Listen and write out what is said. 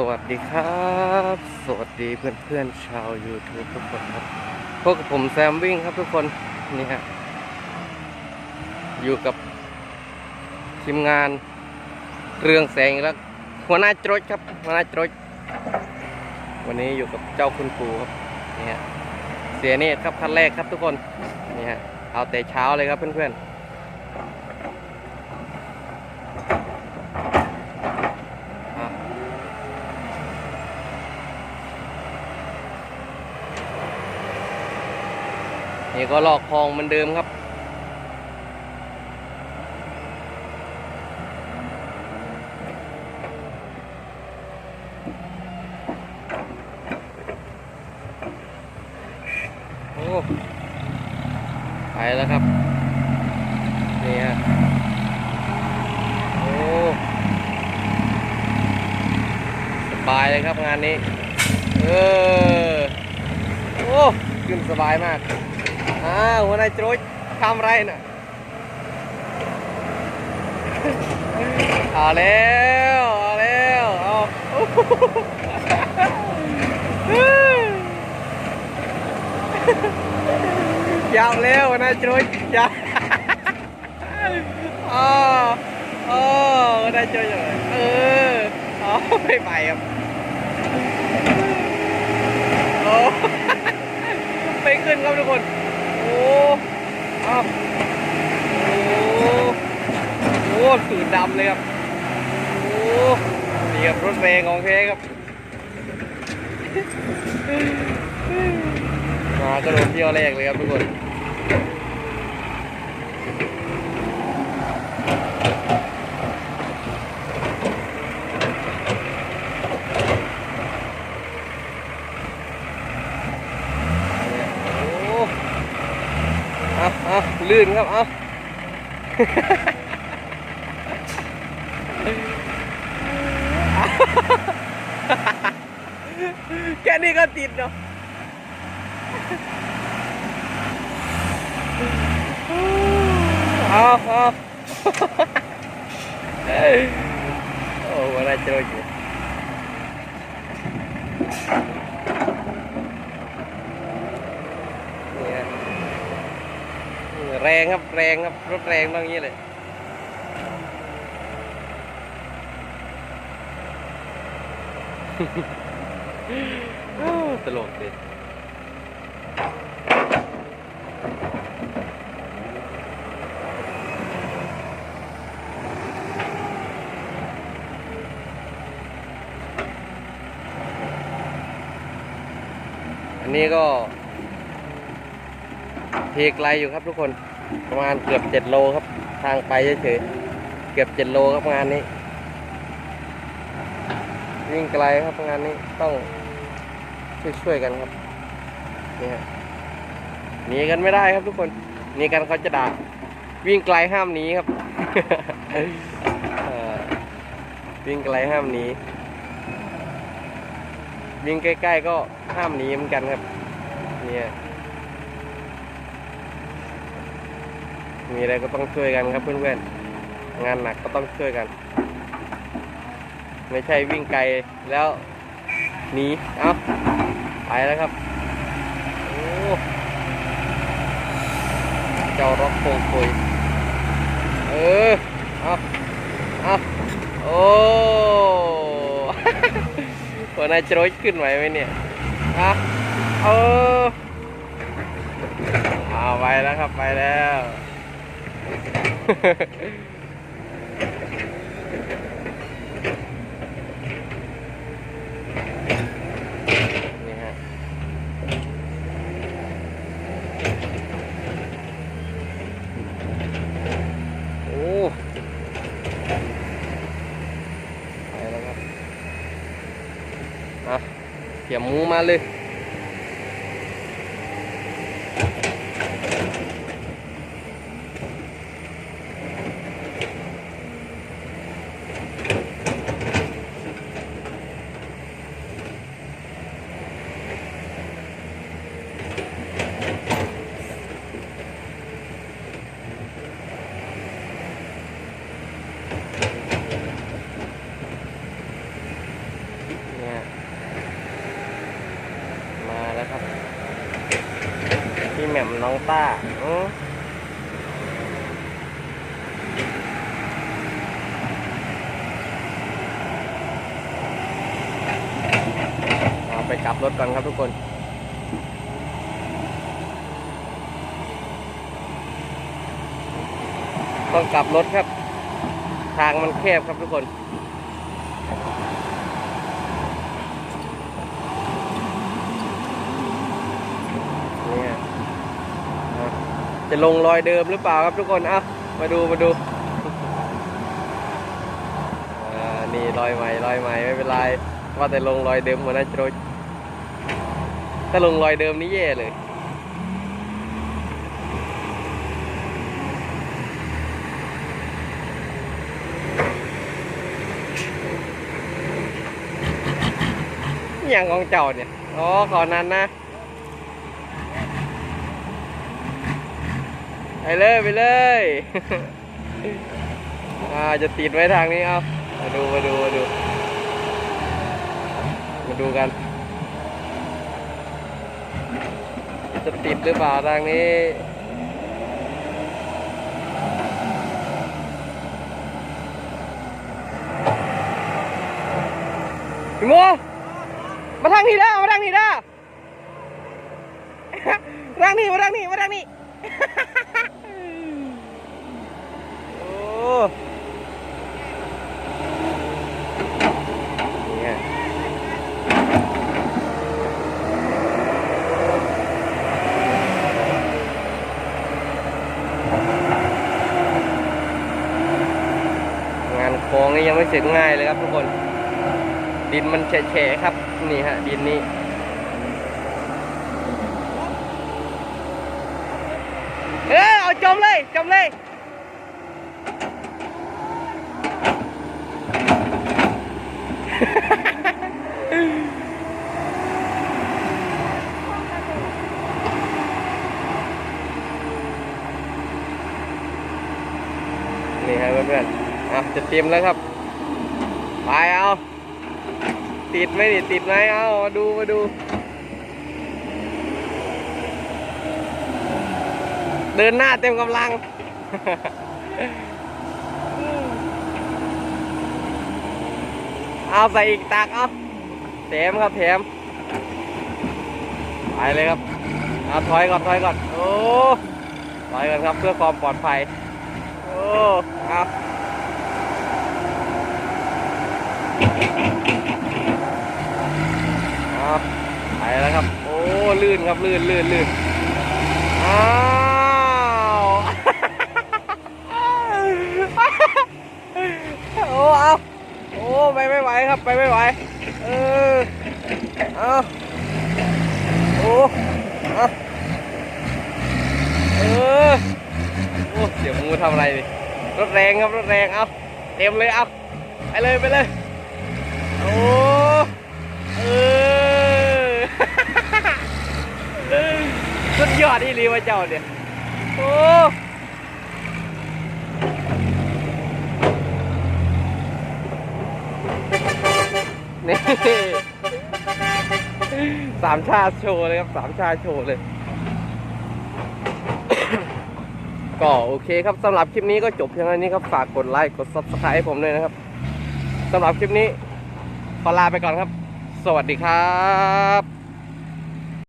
สวัสดีครับ สวัสดีเพื่อนๆชาว YouTube ทุกคนครับพบกับผมแซมวิ่งครับทุกคน นี่ฮะ อยู่กับทีมงานเรืองแสงแล้วหัวหน้าจรดครับ หัวหน้าจรดวันนี้อยู่กับเจ้าคุณปู่ครับ นี่ฮะ เสียเนตครับคันแรกครับทุกคน นี่ฮะ เอาแต่เช้าเลยครับเพื่อนๆ นี่ก็ลอกคลองเหมือนเดิมครับโอ้ไปแล้วครับ นี่ฮะโอ้สบายเลยครับงานนี้ เออ โอ้ ขึ้นสบายมาก อ้าวหัวนายโจ้ยทำไรน่ะ เอาแล้ว เอาแล้ว เอายาวแล้วหัวนายโจ้ยยาวอ๋ออ๋อหัวหนายโจ้ยเอออ๋อไม่ไปครับโอ้ไม่ขึ้นครับทุกคน อ้อ้าวโอ้โหสูดดำเลยครับ โอ้นี่ครับรถแรงของแท้ครับ มากระโดดเที่ยวแรกเลยครับทุกคน โอ้เอาเอา ลื่นครับเอาแค่นี้ก็ติดเนาะเอาเอาโอ้วันนั้เจออยู่นี่ฮะ แรงครับแรงครับรถแรงต้องอย่างนี้เลยโอ้ตลกดิอันนี้ก็เทไกลอยู่ครับทุกคน ประมาณเกือบเจ็ดโลครับ ทางไปเฉยๆเกือบเจ็ดโลครับงานนี้วิ่งไกลครับงานนี้ต้องช่วยๆกันครับนี่ฮะหนีกันไม่ได้ครับทุกคนหนีกันเขาจะด่าวิ่งไกลห้ามหนีครับวิ่งไกลห้ามหนีวิ่งใกล้ ๆ ก็ห้ามหนีเหมือนกันครับ เนี่ย มีอะไรก็ต้องช่วยกันครับเพื่อนๆ งานหนักก็ต้องช่วยกัน ไม่ใช่วิ่งไกลแล้วหนีเอาไปแล้วครับโอ้เจ้าร็อกโคคุยเออเอาเอาโอ้หัวหนายโจรขึ้นไหวไหมเนี่ยอะเออเอาไปแล้วครับไปแล้ว นี่ฮะโอ้ไปแล้วครับอะเกี่ยมมูมาเลย ม่มน้องต้าอืมเอาไปกลับรถก่อนครับทุกคนต้องกลับรถครับ ทางมันแคบครับทุกคน เนี่ยอะ จะลงรอยเดิมหรือเปล่าครับทุกคนเอ้ามาดูมาดูอ่านี่รอยใหม่รอยใหม่ไม่เป็นไรว่าแต่ลงรอยเดิมหัวหน้าโจถ้าลงรอยเดิมนี่แย่เลยอย่างของเจ้าเนี่ย อ๋อขอนั้นนะ ไปเลยไปเลยอ่าจะติดไว้ทางนี้เอามาดูมาดูมาดู มาดูกัน จะติดหรือเปล่าทางนี้พี่โมมาทางนี้เด้อมาทางนี้เด้อทางนี้มาทางนี้มาทางนี้ โอ้เนี่ยงานโค้งนี่ยังไม่เสร็จง่ายเลยครับทุกคน ดินมันแฉะๆครับ นี่ฮะ ดินนี้ เออเอา จมเลยจมเลยนี่ครับเพื่อนๆอะจะเตรียมแล้วครับ ไปเอา ติดไหมติดไหมเอามาดูมาดู เดินหน้าเต็มกำลัง เอาใส่อีกตักเอาแถมครับแถมไปเลยครับเอาถอยก่อนถอยก่อนโอ้ถอยก่อนครับเพื่อความปลอดภัยโอ้เอาเอาไปแล้วครับ โอ้ลื่นครับลื่นลื่นลื่นอ้าว โอ้เอาโอ้ ไปไม่ไหวครับไปไม่ไหว เออ เอาโอ้เอาเออ โอ้เดี๋ยวมูทำอะไรดิรถแรงครับรถแรงเอาเต็มเลยเอาไปเลยไปเลย โอ้เออ สุดยอดอีหลีวะเจ้าเนี่ยโอ้ สามชาติโชว์เลยครับสามชาติโชว์เลย ก็โอเคครับสำหรับคลิปนี้ก็จบเพียงเท่านี้ครับฝากกดไลค์กด subscribe ให้ผมด้วยนะครับสำหรับคลิปนี้ขอลาไปก่อนครับ สวัสดีครับ